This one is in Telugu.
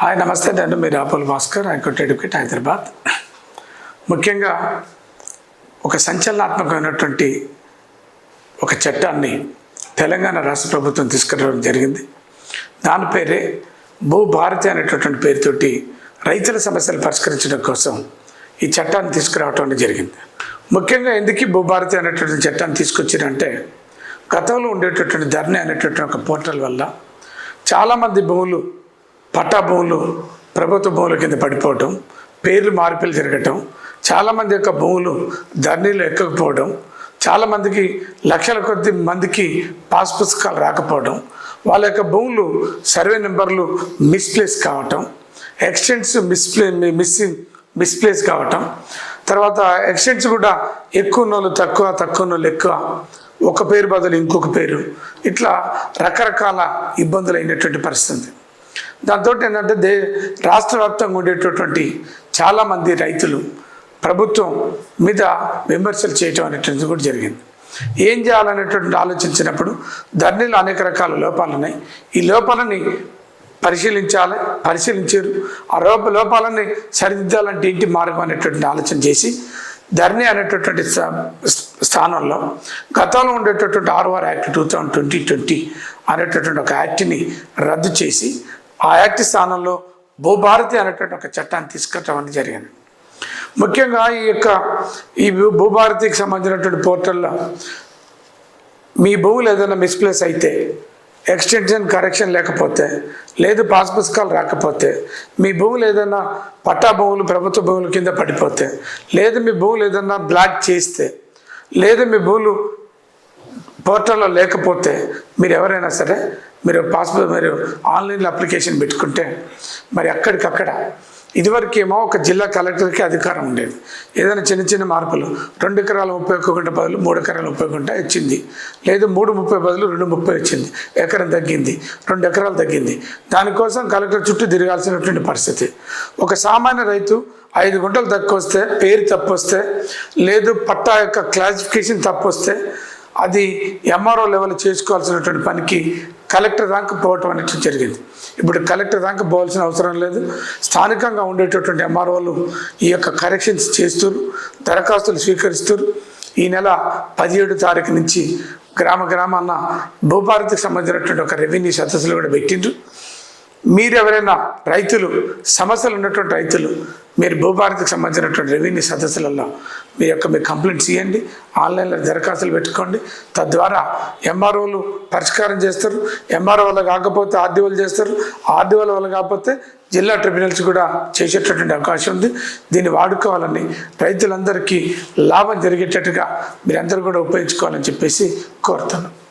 హాయ్ నమస్తే. నేను మీరు అపోల్ Bhaskar. High court educate Hyderabad. ముఖ్యంగా ఒక సంచలనాత్మకమైనటువంటి ఒక చట్టాన్ని తెలంగాణ రాష్ట్ర ప్రభుత్వం తీసుకురావడం జరిగింది. దాని పేరే భూభారతి అనేటటువంటి పేరుతోటి రైతుల సమస్యలు పరిష్కరించడం కోసం ఈ చట్టాన్ని తీసుకురావటం అనేది జరిగింది. ముఖ్యంగా ఎందుకు భూభారతి అనేటటువంటి చట్టాన్ని తీసుకొచ్చారంటే గతంలో ఉండేటటువంటి ధరణి అనేటటువంటి ఒక పోర్టల్ వల్ల చాలామంది భూములు పట్టా భూములు ప్రభుత్వ భూముల కింద పడిపోవటం పేర్లు మార్పులు జరగటం చాలామంది యొక్క భూములు ధరణిలో ఎక్కకపోవడం చాలామందికి లక్షల కొద్ది మందికి పాస్ పుస్తకాలు రాకపోవడం వాళ్ళ యొక్క భూములు సర్వే నెంబర్లు మిస్ప్లేస్ కావటం ఎక్స్టెంట్స్ మిస్ప్లే మిస్సింగ్ మిస్ప్లేస్ కావటం తర్వాత ఎక్స్టెంట్స్ కూడా ఎక్కువ ఉన్నోళ్ళు తక్కువ తక్కువ నోళ్ళు ఎక్కువ ఒక పేరు బదులు ఇంకొక పేరు ఇట్లా రకరకాల ఇబ్బందులు అయినటువంటి పరిస్థితి. దాంతో ఏంటంటే దే రాష్ట్ర వ్యాప్తంగా ఉండేటటువంటి చాలామంది రైతులు ప్రభుత్వం మీద విమర్శలు చేయటం అనేటువంటిది కూడా జరిగింది. ఏం చేయాలనేటువంటి ఆలోచించినప్పుడు ధరణిలో అనేక రకాల లోపాలు ఉన్నాయి. ఈ లోపాలని పరిశీలించాలి పరిశీలించారు. ఆ లోప లోపాలని సరిదిద్దాలంటే ఇంటి మార్గం అనేటువంటి ఆలోచన చేసి ధరణి అనేటటువంటి స్థానంలో గతంలో ఉండేటటువంటి RR act two thousand twenty twenty అనేటటువంటి ఒక యాక్ట్ని రద్దు చేసి ఆ యాక్ట్ స్థానంలో భూభారతి అనేటువంటి ఒక చట్టాన్ని తీసుకురావడం అనేది జరిగింది. ముఖ్యంగా ఈ యొక్క ఈ భూ- భూభారతికి సంబంధించినటువంటి పోర్టల్లో మీ భూములు ఏదైనా మిస్ప్లేస్ అయితే ఎక్స్టెన్షన్ కరెక్షన్ లేకపోతే లేదు పాస్ పుస్తకాలు రాకపోతే మీ భూములు ఏదైనా పట్టా భూములు ప్రభుత్వ భూముల కింద పడిపోతే లేదు మీ భూములు ఏదైనా బ్లాక్ చేస్తే లేదు మీ భూములు పోర్టల్లో లేకపోతే మీరు ఎవరైనా సరే మీరు పాస్పోర్ట్ మీరు ఆన్లైన్లో అప్లికేషన్ పెట్టుకుంటే మరి అక్కడికక్కడ ఇదివరకు ఏమో ఒక జిల్లా కలెక్టర్కి అధికారం ఉండేది. ఏదైనా చిన్న చిన్న మార్పులు రెండు ఎకరాల ముప్పై ఒక్క గుంట బదులు మూడు ఎకరాల ముప్పై గుంట ఇచ్చింది. లేదు మూడు ముప్పై బదులు రెండు ముప్పై వచ్చింది ఎకరం తగ్గింది రెండు ఎకరాలు తగ్గింది. దానికోసం కలెక్టర్ చుట్టూ తిరగాల్సినటువంటి పరిస్థితి. ఒక సామాన్య రైతు ఐదు గుంటలు తక్కువ వస్తే పేరు తప్పు వస్తే లేదు పట్టా యొక్క క్లాసిఫికేషన్ తప్పు వస్తే అది ఎంఆర్ఓ లెవెల్ చేసుకోవాల్సినటువంటి పనికి కలెక్టర్ దాకా పోవటం అనేది జరిగింది. ఇప్పుడు కలెక్టర్ దాకా పోవాల్సిన అవసరం లేదు. స్థానికంగా ఉండేటటువంటి ఎంఆర్ఓలు ఈ యొక్క కరెక్షన్స్ చేస్తారు దరఖాస్తులు స్వీకరిస్తారు. ఈ నెల పదిహేడు తారీఖు నుంచి గ్రామ గ్రామాన భూభారతికి సంబంధించినటువంటి ఒక రెవెన్యూ సదస్సులు కూడా పెట్టిండ్రు. మీరు ఎవరైనా రైతులు సమస్యలు ఉన్నటువంటి రైతులు మీరు భూభారతికి సంబంధించినటువంటి రెవెన్యూ సదస్సులలో మీ యొక్క మీ కంప్లైంట్స్ ఇవ్వండి ఆన్లైన్లో దరఖాస్తులు పెట్టుకోండి. తద్వారా ఎంఆర్ఓలు పరిష్కారం చేస్తారు. ఎంఆర్ఓ వల్ల కాకపోతే ఆర్డీఓలు చేస్తారు. ఆర్డీఓల వల్ల కాకపోతే జిల్లా ట్రిబ్యునల్స్ కూడా చేసేటటువంటి అవకాశం ఉంది. దీన్ని వాడుకోవాలని రైతులందరికీ లాభం జరిగేటట్టుగా మీరందరూ కూడా ఉపయోగించుకోవాలని చెప్పేసి కోరుతున్నాను